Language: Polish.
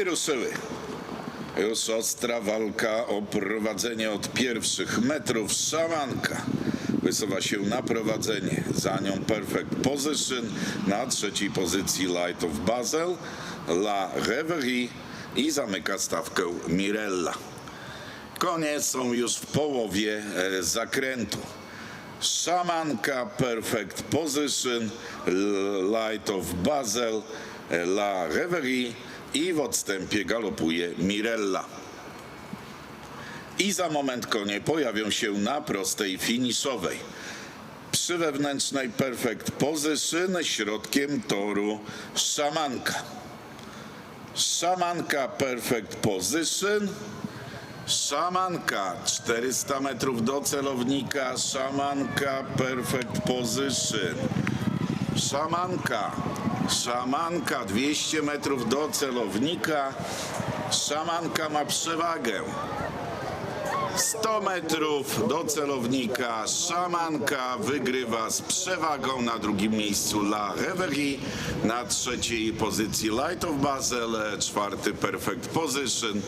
I ruszyły. Już ostra walka o prowadzenie od pierwszych metrów. Szamanka wysuwa się na prowadzenie. Za nią Perfect Position. Na trzeciej pozycji Light of Basel. La Reverie i zamyka stawkę Mirella. Konie są już w połowie e, zakrętu. Szamanka, Perfect Position, Light of Basel, e, La Reverie i w odstępie galopuje Mirella. I za moment konie pojawią się na prostej finiszowej. Przy wewnętrznej Perfect Position środkiem toru Szamanka. Szamanka Perfect Position. Szamanka 400 metrów do celownika. Szamanka Perfect Position. Szamanka. Szamanka 200 metrów do celownika. Szamanka ma przewagę. 100 metrów do celownika. Szamanka wygrywa z przewagą na drugim miejscu La Reverie. Na trzeciej pozycji Light of Basel, czwarty Perfect Position.